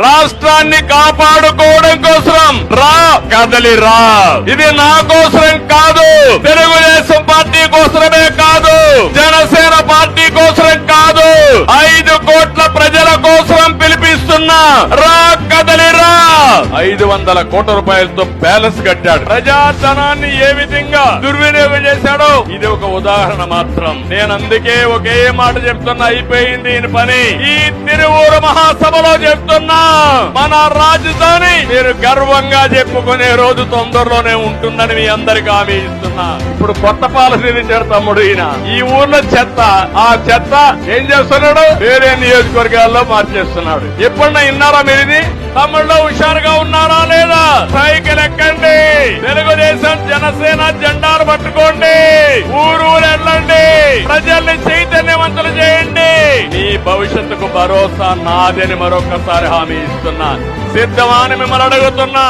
రాష్ట్రాన్ని కాపాడుకోవడం కోసం. రా కదలి రా. ఇది నా కోసరం కాదు. తెలుగుదేశం పార్టీ కోసమే కాదు. జనసేన పార్టీ కోసరం కాదు. ఐదు కోట్ల ప్రజల కోసం పిలిపిస్తున్నా రా ఐదు వందల కోట్ల రూపాయలతో ప్యాలెస్ కట్టాడు. ప్రజాధనాన్ని ఏ విధంగా దుర్వినియోగం చేశాడో ఇది ఒక ఉదాహరణ మాత్రం. నేను అందుకే ఒకే మాట చెప్తున్నా అయిపోయింది ఈయన పని. ఈ తిరువూరు మహాసభలో చెప్తున్నా మన రాజధాని మీరు గర్వంగా చెప్పుకునే రోజు తొందరలోనే ఉంటుందని మీ అందరికి హామీ ఇస్తున్నా ఇప్పుడు కొత్త పాలసీ తెచ్చాడు తమ్ముడు ఈయన. ఈ ఊర్లో చెత్త ఆ చెత్త ఏం చేస్తున్నాడు? వేరే నియోజకవర్గాల్లో మార్చేస్తున్నాడు. ఎప్పుడన్నా ఇన్నారా మీరు ఇది తమ్ముళ్ళు హుషారుగా ఉన్నారా లేదా? సైకిల్ ఎక్కండి తెలుగుదేశం జనసేన జెండాను పట్టుకోండి. ఊరు వెళ్ళండి ప్రజల్ని చైతన్యవంతులు చేయండి. మీ భవిష్యత్తుకు భరోసా నాదని మరొకసారి హామీ ఇస్తున్నా సిద్ధమా అని మిమ్మల్ని అడుగుతున్నా.